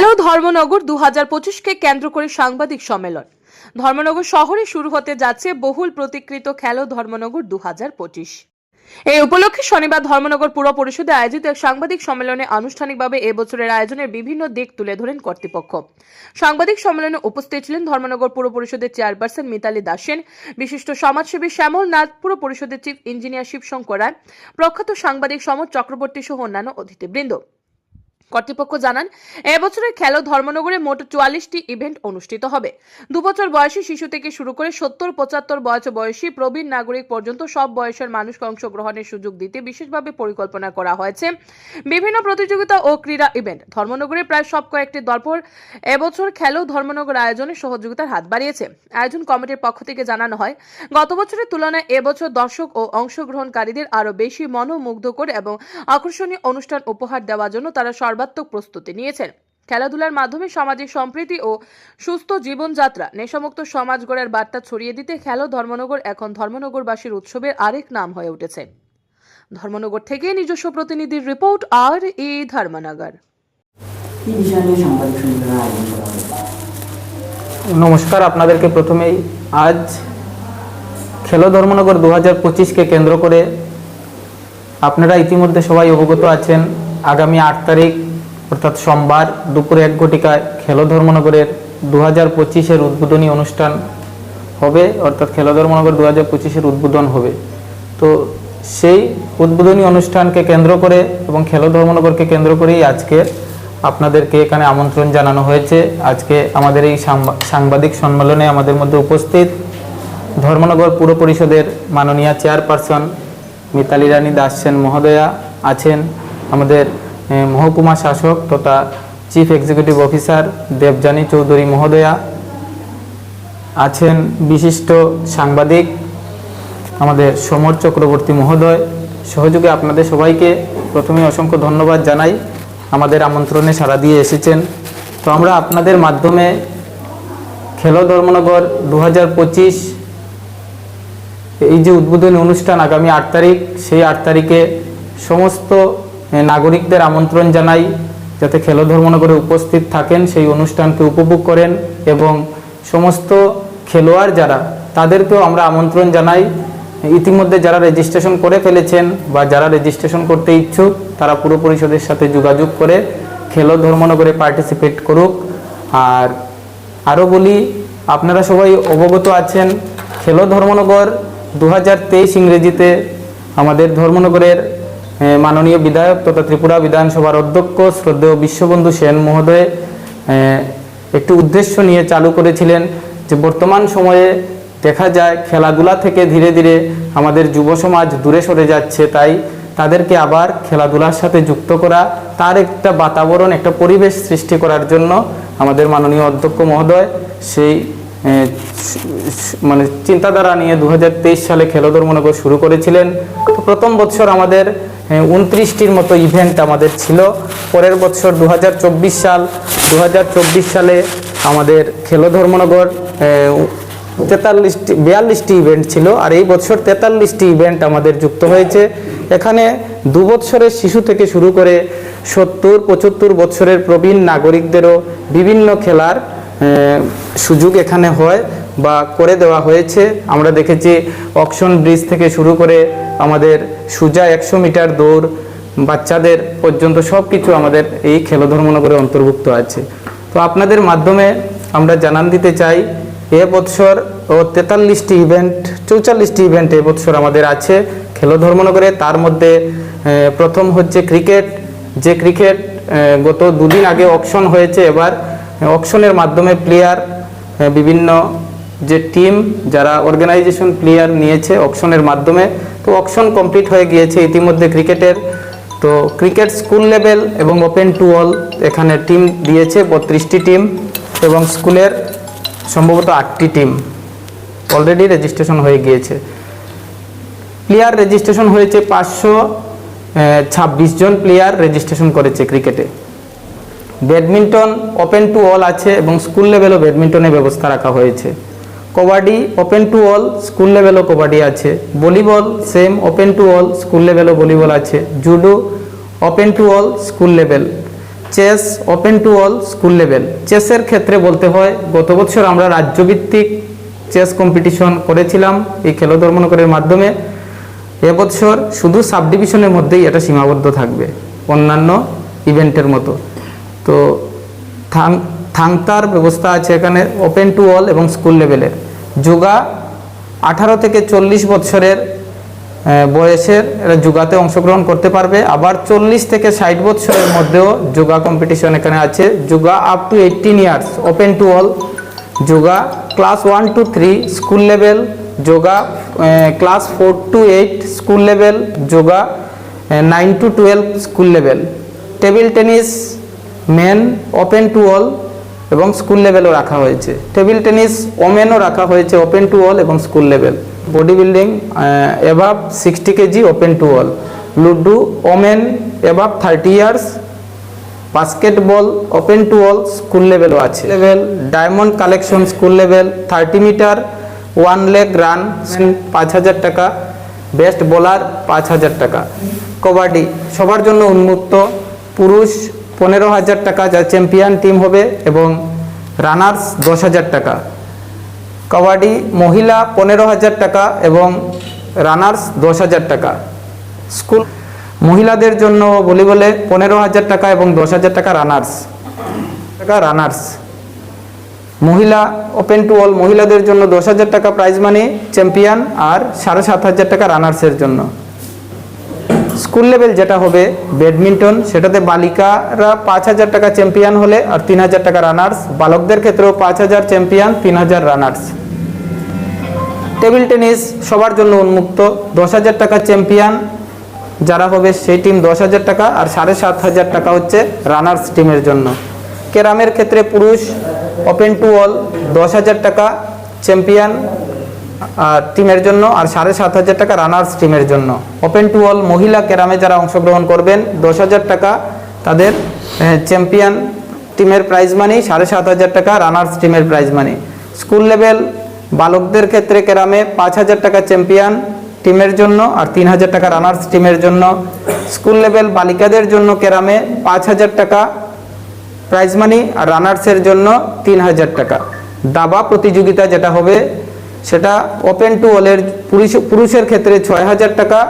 খেলো ধর্মনগর দু হাজার পঁচিশকে কেন্দ্র করে সাংবাদিক সম্মেলন। ধর্মনগর শহরে শুরু হতে যাচ্ছে বহুল প্রতিকৃত খেলো ধর্মনগর দু হাজার পঁচিশ। এই উপলক্ষে শনিবার ধর্মনগর পুর পরিষদে আয়োজিত এক সাংবাদিক সম্মেলনে আনুষ্ঠানিকভাবে এবছরের আয়োজনের বিভিন্ন দিক তুলে ধরেন কর্তৃপক্ষ। সাংবাদিক সম্মেলনে উপস্থিত ছিলেন ধর্মনগর পুর পরিষদের চেয়ারপারসন মিতালি দাসেন বিশিষ্ট সমাজসেবী শ্যামল নাথ, পুর পরিষদের চিফ ইঞ্জিনিয়ার শিবশঙ্কর রায়, প্রখ্যাত সাংবাদিক সমর চক্রবর্তী সহ অন্যান্য অতিথিবৃন্দ। কর্তৃপক্ষ জানান, এবছরের খেলো ধর্মনগরে মোট চুয়াল্লিশটি ইভেন্ট অনুষ্ঠিত হবে। দুবছর বয়সী শিশু থেকে শুরু করে সত্তর, পঁচাত্তর বয়স বয়সী প্রবীণ নাগরিক পর্যন্ত সব বয়সের মানুষকে অংশগ্রহণের সুযোগ দিতে বিশেষভাবে পরিকল্পনা করা হয়েছে। বিভিন্ন প্রতিযোগিতা ও ক্রীড়া ইভেন্ট, ধর্মনগরে প্রায় সব কয়েকটি দলপর এবছর খেলো ধর্মনগর আয়োজনে সহযোগিতার হাত বাড়িয়েছে। আয়োজন কমিটির পক্ষ থেকে জানানো হয়, গত বছরের তুলনায় এবছর দর্শক ও অংশগ্রহণকারীদের আরও বেশি মনোমুগ্ধকর এবং আকর্ষণীয় অনুষ্ঠান উপহার দেওয়ার জন্য তারা সর্বাত্মক প্রস্তুতি নিয়েছেন। খেলাধুলার মাধ্যমে সামাজিক সম্প্রীতি ও সুস্থ জীবনযাত্রা নেশামুক্ত সমাজ গড়ার বার্তা ছড়িয়ে দিতে খেলো ধর্মনগর এখন ধর্মনগরবাসীর উৎসবের আরেক নাম হয়ে উঠেছে। ধর্মনগর থেকে নিজস্ব প্রতিনিধির রিপোর্ট আর ই ধর্মনগর। নমস্কার আপনাদেরকে প্রথমেই আজ খেলো ধর্মনগর দু হাজার পঁচিশকে কেন্দ্র করে আপনারা ইতিমধ্যে সবাই অবগত আছেন। আগামী আট তারিখ অর্থাৎ সোমবার দুপুরে এক ঘটিকায় খেলো ধর্মনগরের দু হাজার পঁচিশের উদ্বোধনী অনুষ্ঠান হবে, অর্থাৎ খেলো ধর্মনগর দু হাজার পঁচিশের উদ্বোধন হবে। তো সেই উদ্বোধনী অনুষ্ঠানকে কেন্দ্র করে এবং খেলো ধর্মনগরকে কেন্দ্র করেই আজকে আপনাদেরকে এখানে আমন্ত্রণ জানানো হয়েছে। আজকে আমাদের এই সাংবাদিক সম্মেলনে আমাদের মধ্যে উপস্থিত ধর্মনগর পুর পরিষদের মাননীয় চেয়ারপারসন মিতালি রানী দাস সেন মহোদয়া আছেন। আমাদের মহকুমা শাসক তথা chief executive officer Debjani Chowdhury মহোদয়া আছেন বিশিষ্ট সাংবাদিক আমাদের সমর চক্রবর্তী মহোদয়। সহযোগে আপনাদের সবাইকে প্রথমে অসংখ্য ধন্যবাদ জানাই। আমাদের আমন্ত্রণে সাড়া দিয়ে এসেছেন। তো আমরা আপনাদের মাধ্যমে খেলো ধর্মনগর দু হাজার পঁচিশ এই যে উদ্বোধনী অনুষ্ঠান আগামী আট তারিখ, সেই আট তারিখে সমস্ত নাগরিকদের আমন্ত্রণ জানাই, যাতে খেলো ধর্মনগরে উপস্থিত থাকেন, সেই অনুষ্ঠানকে উপভোগ করেন এবং সমস্ত খেলোয়াড় যারা, তাদেরকেও আমরা আমন্ত্রণ জানাই। ইতিমধ্যে যারা রেজিস্ট্রেশন করে ফেলেছেন বা যারা রেজিস্ট্রেশন করতে ইচ্ছুক, তারা পুরো পরিষদের সাথে যোগাযোগ করে খেলো ধর্মনগরে পার্টিসিপেট করুক। আর আরও বলি, আপনারা সবাই অবগত আছেন খেলো ধর্মনগর দু হাজার তেইশ ইংরেজিতে আমাদের ধর্মনগরের মাননীয় বিধায়ক তথা ত্রিপুরা বিধানসভার অধ্যক্ষ শ্রদ্ধেয় বিশ্ববন্ধু সেন মহোদয় একটি উদ্দেশ্য নিয়ে চালু করেছিলেন যে বর্তমান সময়ে দেখা যায় খেলাধুলা থেকে ধীরে ধীরে আমাদের যুব সমাজ দূরে সরে যাচ্ছে, তাই তাদেরকে আবার খেলাধুলার সাথে যুক্ত করা, তার একটা বাতাবরণ, একটা পরিবেশ সৃষ্টি করার জন্য আমাদের মাননীয় অধ্যক্ষ মহোদয় সেই মানে চিন্তাধারা নিয়ে দু হাজার তেইশ সালে খেলোধর মনোগর শুরু করেছিলেন। তো প্রথম বছর আমাদের উনত্রিশটির মতো ইভেন্ট আমাদের ছিল। পরের বছর দু হাজার চব্বিশ সাল দু হাজার চব্বিশ সালে আমাদের খেলো ধর্মনগর তেতাল্লিশটি, বিয়াল্লিশটি ইভেন্ট ছিল। আর এই বছর তেতাল্লিশটি ইভেন্ট আমাদের যুক্ত হয়েছে। এখানে দু বছরের শিশু থেকে শুরু করে সত্তর, পঁচাত্তর বছরের প্রবীণ নাগরিকদেরও বিভিন্ন খেলার সুযোগ এখানে হয় বা করে দেওয়া হয়েছে। আমরা দেখেছি অকশন ব্রিজ থেকে শুরু করে আমাদের সুজা একশো মিটার দৌড় বাচ্চাদের পর্যন্ত সব কিছু আমাদের এই খেলো ধর্মনগরে অন্তর্ভুক্ত আছে। তো আপনাদের মাধ্যমে আমরা জানান দিতে চাই, এ বৎসর ও তেতাল্লিশটি ইভেন্ট চৌচল্লিশটি ইভেন্ট এ বৎসর আমাদের আছে খেলো ধর্মনগরে তার মধ্যে প্রথম হচ্ছে ক্রিকেট। যে ক্রিকেট গত দুদিন আগে অকশন হয়েছে। এবার অকশনের মাধ্যমে প্লেয়ার বিভিন্ন যে টিম যারা অর্গানাইজেশন প্লেয়ার নিয়েছে অকশনের মাধ্যমে, তো অকশন কমপ্লিট হয়ে গিয়েছে ইতিমধ্যে ক্রিকেটের তো ক্রিকেট স্কুল লেভেল এবং ওপেন টু অল এখানে টিম দিয়েছে বত্রিশটি টিম এবং স্কুলের সম্ভবত আটটি টিম অলরেডি রেজিস্ট্রেশন হয়ে গিয়েছে। প্লেয়ার রেজিস্ট্রেশন হয়েছে পাঁচশো ছাব্বিশ জন প্লেয়ার রেজিস্ট্রেশন করেছে ক্রিকেটে ব্যাডমিন্টন ওপেন টু অল আছে এবং স্কুল লেভেলও ব্যাডমিন্টনের ব্যবস্থা রাখা হয়েছে। Kabaddi open to all school লেভেলও kabaddi আছে। Volleyball same open to all school লেভেলও volleyball আছে। Judo open to all school level chess open to all school level চেসের ক্ষেত্রে বলতে হয়, গত বছর আমরা রাজ্যভিত্তিক চেস কম্পিটিশন করেছিলাম এই খেলো ধর্মনগরের মাধ্যমে। এবছর শুধু সাব ডিভিশনের মধ্যেই এটা সীমাবদ্ধ থাকবে, অন্যান্য ইভেন্টের মতো। তো থাং থাংতার ব্যবস্থা আছে এখানে ওপেন টু অল এবং স্কুল লেভেলের যোগা আঠারো থেকে চল্লিশ বছরের বয়সের এরা যোগাতে অংশগ্রহণ করতে পারবে। আবার চল্লিশ থেকে ষাট বছরের মধ্যেও যোগা কম্পিটিশন এখানে আছে। Yoga up to eighteen years open to all yoga class one two three school level yoga class four to eight school level yoga nine to twelve school level table tennis men open to all এবং school লেভেলও রাখা হয়েছে। Table tennis ওমেনও রাখা হয়েছে open to all এবং school level body building above sixty KG open to all ludo women above thirty years basketball open to all school লেভেলও আছে। Level diamond collection school level thirty metre one leg run পাঁচ হাজার টাকা। Best bowler পাঁচ হাজার টাকা। কবাডি সবার জন্য উন্মুক্ত। পুরুষ পনেরো হাজার টাকা যা চ্যাম্পিয়ন টিম হবে এবং রানার্স দশ হাজার টাকা। কাবাডি মহিলা পনেরো হাজার টাকা এবং রানার্স দশ হাজার টাকা। স্কুল মহিলাদের জন্য ভলিবলে পনেরো হাজার টাকা এবং দশ হাজার টাকা রানার্স। টাকা রানার্স। মহিলা ওপেন টু অল মহিলাদের জন্য দশ হাজার টাকা প্রাইজ মানি চ্যাম্পিয়ন আর সাড়ে সাত হাজার টাকা রানার্সের জন্য। স্কুল লেভেল যেটা হবে ব্যাডমিন্টন, সেটাতে বালিকারা পাঁচ হাজার টাকা চ্যাম্পিয়ন হলে আর তিন হাজার টাকা রানার্স। বালকদের ক্ষেত্রেও পাঁচ হাজার চ্যাম্পিয়ন, তিন হাজার রানার্স। টেবিল টেনিস সবার জন্য উন্মুক্ত, দশ হাজার টাকা চ্যাম্পিয়ন যারা হবে সেই টিম দশ হাজার টাকা আর সাড়ে সাত হাজার টাকা হচ্ছে রানার্স টিমের জন্য। ক্যারামের ক্ষেত্রে পুরুষ, ওপেন টু অল, দশ হাজার টাকা চ্যাম্পিয়ন। টিমের জন্য আর সাড়ে সাত হাজার টাকা রানার্স টিমের জন্য। ওপেন টু অল মহিলা ক্যারামে যারা অংশগ্রহণ করবেন, দশ হাজার টাকা তাদের চ্যাম্পিয়ন টিমের প্রাইজ মানি সাড়ে সাত হাজার টাকা রানার্স টিমের প্রাইজ মানি স্কুল লেভেল বালকদের ক্ষেত্রে ক্যারামে পাঁচ হাজার টাকা চ্যাম্পিয়ন টিমের জন্য আর তিন হাজার টাকা রানার্স টিমের জন্য। স্কুল লেভেল বালিকাদের জন্য ক্যারামে পাঁচ হাজার টাকা প্রাইজ মানি আর রানার্সের জন্য তিন হাজার টাকা। দাবা প্রতিযোগিতা যেটা হবে সেটা ওপেন টু অলের পুরুষ পুরুষের ক্ষেত্রে ছয় হাজার টাকা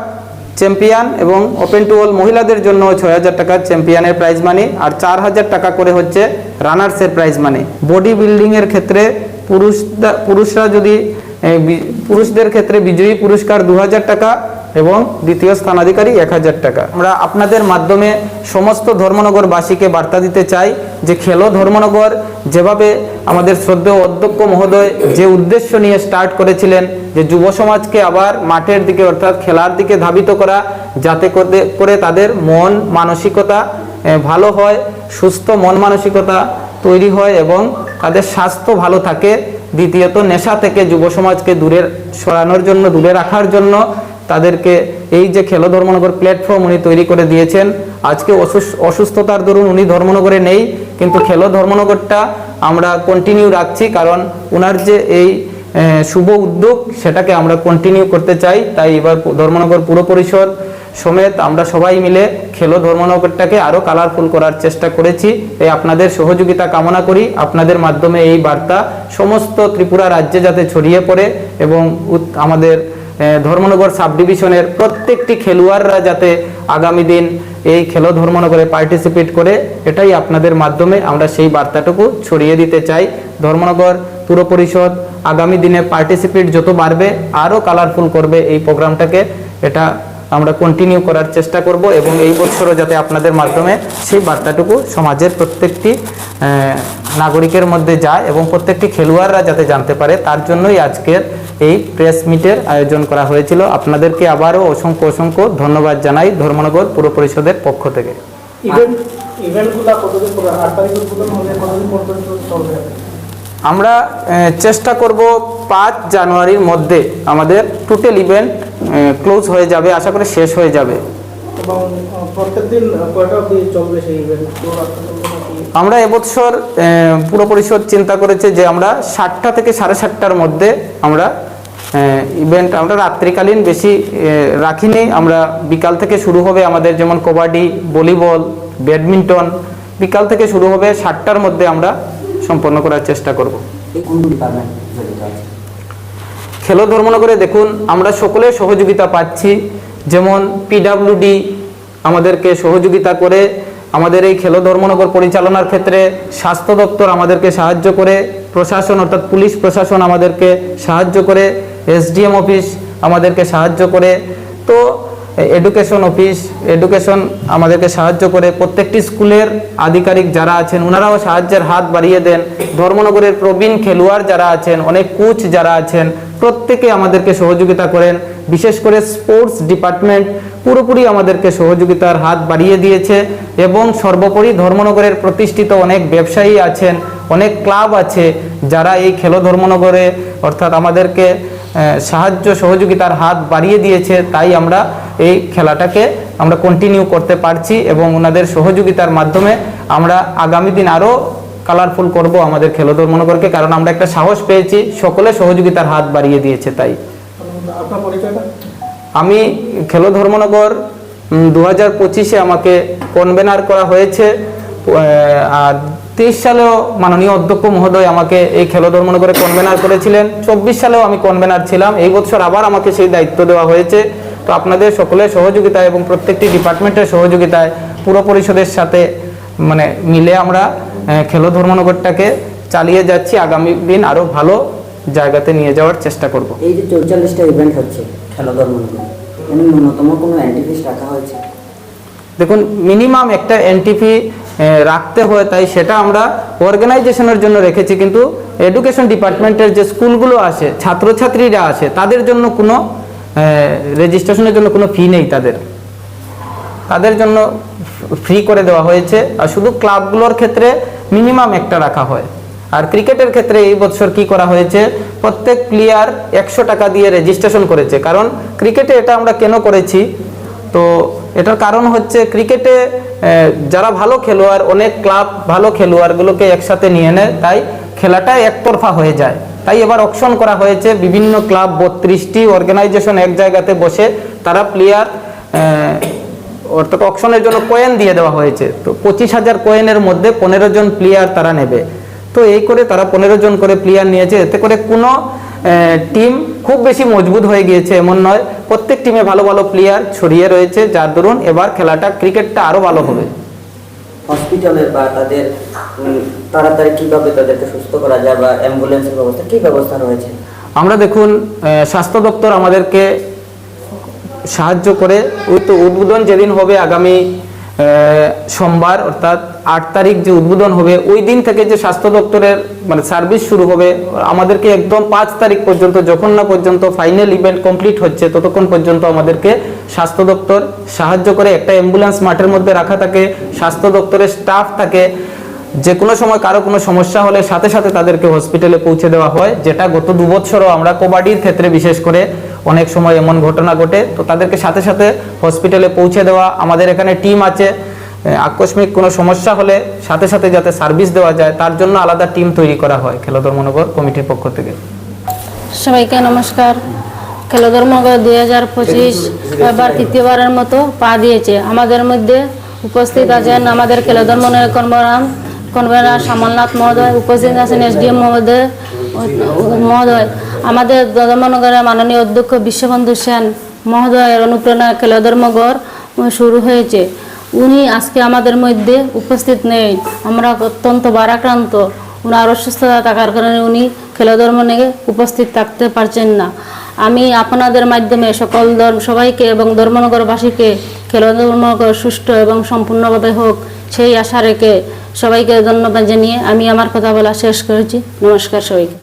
চ্যাম্পিয়ন এবং ওপেন টু অল মহিলাদের জন্য ছয় হাজার টাকা চ্যাম্পিয়নের প্রাইজ মানি আর চার হাজার টাকা করে হচ্ছে রানার্সের প্রাইজ মানি বডি বিল্ডিংয়ের ক্ষেত্রে পুরুষ পুরুষরা যদি পুরুষদের ক্ষেত্রে বিজয়ী পুরস্কার দু হাজার টাকা এবং দ্বিতীয় স্থানাধিকারী এক হাজার টাকা। আমরা আপনাদের মাধ্যমে সমস্ত ধর্মনগরবাসীকে বার্তা দিতে চাই যে খেলো ধর্মনগর যেভাবে আমাদের শ্রদ্ধেয় অধ্যক্ষ মহোদয় যে উদ্দেশ্য নিয়ে স্টার্ট করেছিলেন, যে যুব সমাজকে আবার মাঠের দিকে অর্থাৎ খেলার দিকে ধাবিত করা, যাতে করে- তাদের মন মানসিকতা ভালো হয়, সুস্থ মন মানসিকতা তৈরি হয় এবং তাদের স্বাস্থ্য ভালো থাকে। দ্বিতীয়ত, নেশা থেকে যুব সমাজকে দূরে সরানোর জন্য, দূরে রাখার জন্য তাদেরকে এই যে খেলো ধর্মনগর প্ল্যাটফর্ম উনি তৈরি করে দিয়েছেন, আজকে অসুস- অসুস্থতার দরুন উনি ধর্মনগরে নেই, কিন্তু খেলো ধর্মনগরটা আমরা কন্টিনিউ রাখছি কারণ ওনার যে এই শুভ উদ্যোগ সেটাকে আমরা কন্টিনিউ করতে চাই। তাই এবার ধর্মনগর পুর পরিষদ সমেত আমরা সবাই মিলে খেলো ধর্মনগরটাকে আরও কালারফুল করার চেষ্টা করেছি। তাই আপনাদের সহযোগিতা কামনা করি। আপনাদের মাধ্যমে এই বার্তা সমস্ত ত্রিপুরা রাজ্যে যাতে ছড়িয়ে পড়ে এবং আমাদের ধর্মনগর সাব ডিভিশনের প্রত্যেকটি খেলোয়াড়রা যাতে আগামী দিন এই খেলো ধর্মনগরে পার্টিসিপেট করে, এটাই আপনাদের মাধ্যমে আমরা সেই বার্তাটুকু ছড়িয়ে দিতে চাই। ধর্মনগর পুর পরিষদ আগামী দিনে পার্টিসিপেট যত বাড়বে, আরও কালারফুল করবে এই প্রোগ্রামটাকে। এটা আমরা কন্টিনিউ করার চেষ্টা করব এবং এই বছরও যাতে আপনাদের মাধ্যমে সেই বার্তাটুকু সমাজের প্রত্যেকটি নাগরিকের মধ্যে যায় এবং প্রত্যেকটি খেলোয়াড়রা যাতে জানতে পারে তার জন্যই আজকের এই প্রেস মিটের আয়োজন করা হয়েছিল। আপনাদেরকে আবারও অসংখ্য অসংখ্য ধন্যবাদ জানাই ধর্মনগর পুর পরিষদের পক্ষ থেকে। চলবে? আমরা চেষ্টা করব পাঁচ জানুয়ারির মধ্যে আমাদের টোটাল ইভেন্ট ক্লোজ হয়ে যাবে আশা করি শেষ হয়ে যাবে। আমরা এবছর পুর পরিষদ চিন্তা করেছে যে আমরা সাতটা থেকে সাড়ে সাতটার মধ্যে আমরা ইভেন্ট আমরা রাত্রিকালীন বেশি রাখিনি। আমরা বিকাল থেকে শুরু হবে আমাদের যেমন কবাডি ভলিবল ব্যাডমিন্টন বিকাল থেকে শুরু হবে সাতটার মধ্যে আমরা সম্পন্ন করার চেষ্টা করব এই কোন ডিপার্টমেন্ট জড়িত আছে খেলো ধর্মনগরে দেখুন, আমরা সকলে সহযোগিতা পাচ্ছি। যেমন পিডাব্লিউডি আমাদেরকে সহযোগিতা করে, আমাদের এই খেলো ধর্মনগর পরিচালনার ক্ষেত্রে স্বাস্থ্য দপ্তর আমাদেরকে সাহায্য করে, প্রশাসন অর্থাৎ পুলিশ প্রশাসন আমাদেরকে সাহায্য করে এসডিএম অফিস আমাদেরকে সাহায্য করে। তো এডুকেশন অফিস এডুকেশন আমাদেরকে সাহায্য করে। প্রত্যেকটি স্কুলের আধিকারিক যারা আছেন ওনারাও সাহায্যের হাত বাড়িয়ে দেন। ধর্মনগরের প্রবীণ খেলোয়াড় যারা আছেন, অনেক কোচ যারা আছেন, প্রত্যেকে আমাদেরকে সহযোগিতা করেন। বিশেষ করে স্পোর্টস ডিপার্টমেন্ট পুরোপুরি আমাদেরকে সহযোগিতার হাত বাড়িয়ে দিয়েছে এবং সর্বোপরি ধর্মনগরের প্রতিষ্ঠিত অনেক ব্যবসায়ী আছেন, অনেক ক্লাব আছে যারা এই খেলো ধর্মনগরে অর্থাৎ আমাদেরকে সাহায্য সহযোগিতার হাত বাড়িয়ে দিয়েছে, তাই আমরা এই খেলাটাকে আমরা কন্টিনিউ করতে পারছি এবং ওনাদের সহযোগিতার মাধ্যমে আমরা আগামী দিন আরও কালারফুল করব আমাদের খেলো ধর্মনগরকে কারণ আমরা একটা সাহস পেয়েছি, সকলে সহযোগিতার হাত বাড়িয়ে দিয়েছে তাই। আমি খেলো ধর্মনগর দু হাজার পঁচিশে আমাকে কনভেনার করা হয়েছে আর তেইশ সালেও মাননীয় অধ্যক্ষ মহোদয় আমাকে এই খেলো ধর্মনগরে কনভেনার করেছিলেন। চব্বিশ সালেও আমি কনভেনার ছিলাম। এই বছর আবার আমাকে সেই দায়িত্ব দেওয়া হয়েছে। তো আপনাদের সকলের সহযোগিতায় এবং প্রত্যেকটি ডিপার্টমেন্টের সহযোগিতায় পুরো পরিষদের সাথে মানে মিলে আমরা খেলো ধর্মনগরটাকে চালিয়ে যাচ্ছি। আগামী দিন আরও ভালো জায়গাতে নিয়ে যাওয়ার চেষ্টা করব। এই যে চৌচল্লিশটা ইভেন্ট হচ্ছে মধ্যে এখানে ন্যূনতম কোনো অ্যান্টিফিস রাখা হয়েছে? দেখুন মিনিমাম একটা এনটিপি রাখতে হয়, তাই সেটা আমরা অর্গানাইজেশনের জন্য রেখেছি। কিন্তু এডুকেশন ডিপার্টমেন্টের যে স্কুলগুলো আছে, ছাত্রছাত্রীরা আছে, তাদের জন্য কোনো রেজিস্ট্রেশনের জন্য কোনো ফি নেই তাদের। তাদের জন্য ফ্রি করে দেওয়া হয়েছে। আর শুধু ক্লাবগুলোর ক্ষেত্রে মিনিমাম একটা রাখা হয়। আর ক্রিকেটের ক্ষেত্রে এই বছর কি করা হয়েছে, প্রত্যেক প্লেয়ার একশো টাকা দিয়ে রেজিস্ট্রেশন করেছে। কারণ ক্রিকেটে এটা আমরা কেন করেছি? তো এটার কারণ হচ্ছে ক্রিকেটে যারা ভালো খেলোয়াড়, অনেক ক্লাব ভালো খেলোয়াড়গুলোকে একসাথে নিয়ে নেয় তাই খেলাটা একতরফা হয়ে যায়। তাই এবার অকশন করা হয়েছে, বিভিন্ন ক্লাব বত্রিশটি অর্গানাইজেশন এক জায়গাতে বসে তারা প্লেয়ার অর্থাৎ অকশনের জন্য কয়েন দিয়ে দেওয়া হয়েছে। তো পঁচিশ হাজার কয়েনের মধ্যে পনেরো জন প্লেয়ার তারা নেবে। তো এই করে তারা পনেরো জন করে প্লেয়ার নিয়েছে। এতে করে কোনো টিম খুব বেশি মজবুত হয়ে গিয়েছে এমন নয়। প্রত্যেক টিমে ভালো ভালো প্লেয়ার ছড়িয়ে রয়েছে। যার দরুন এবার খেলাটা ক্রিকেটটা আরও ভালো হবে। হসপিটালে বা তাদের তাড়াতাড়ি কীভাবে তাদেরকে সুস্থ করা যায় বা অ্যাম্বুলেন্সের ব্যবস্থা কি ব্যবস্থা রয়েছে? আমরা দেখুন স্বাস্থ্য দপ্তর আমাদেরকে সাহায্য করে। ওই তো উদ্বোধন যেদিন হবে আগামী সোমবার, অর্থাৎ আট তারিখ যে উদ্বোধন হবে, ওই দিন থেকে যে স্বাস্থ্য দপ্তরের মানে সার্ভিস শুরু হবে, আমাদেরকে একদম পাঁচ তারিখ পর্যন্ত, যখন না পর্যন্ত ফাইনাল ইভেন্ট কমপ্লিট হচ্ছে, ততক্ষণ পর্যন্ত আমাদেরকে স্বাস্থ্য দপ্তর সাহায্য করে, একটা অ্যাম্বুলেন্স মাঠের মধ্যে রাখা থাকে, স্বাস্থ্য দপ্তরের স্টাফ থাকে যে কোনো সময় কারও কোনো সমস্যা হলে সাথে সাথে তাদেরকে হসপিটালে পৌঁছে দেওয়া হয়। যেটা গত দু বছরও আমরা কবাডির ক্ষেত্রে বিশেষ করে অনেক সময় এমন ঘটনা ঘটে। তো তাদেরকে সাথে সাথে হসপিটালে পৌঁছে দেওয়া, আমাদের এখানে টিম আছে। আকস্মিক কোনো সমস্যা হলে সাথে সাথে যাতে সার্ভিস দেওয়া যায়, তার জন্য আলাদা টিম তৈরি করা হয় খেলাধর মনোবল কমিটির পক্ষ থেকে। সবাইকে নমস্কার। খেলো ধর্মনগর দুই হাজার পঁচিশ এবার তৃতীয়বারের মতো পা দিয়েছে। আমাদের মধ্যে উপস্থিত আছেন আমাদের খেলো ধর্মনগর কর্মরাম কনভেনার সামলনাথ মহোদয়, উপস্থিত আছেন এসডিএম মহোদয় মহোদয়। আমাদের ধর্মনগরের মাননীয় অধ্যক্ষ বিশ্ববন্ধু সেন মহোদয়ের অনুপ্রেরণা খেলো ধর্মগর শুরু হয়েছে। উনি আজকে আমাদের মধ্যে উপস্থিত নেই। আমরা অত্যন্ত বারাক্রান্ত ওনার অসুস্থতা থাকার কারণে উনি খেলাধর্ম নিয়ে উপস্থিত থাকতে পারছেন না। আমি আপনাদের মাধ্যমে সকল ধর্ম সবাইকে এবং ধর্মনগরবাসীকে খেলাধর্মনগর সুষ্ঠু এবং সম্পূর্ণভাবে হোক সেই আশা রেখে সবাইকে ধন্যবাদ জানিয়ে আমি আমার কথা বলা শেষ করেছি। নমস্কার সবাইকে।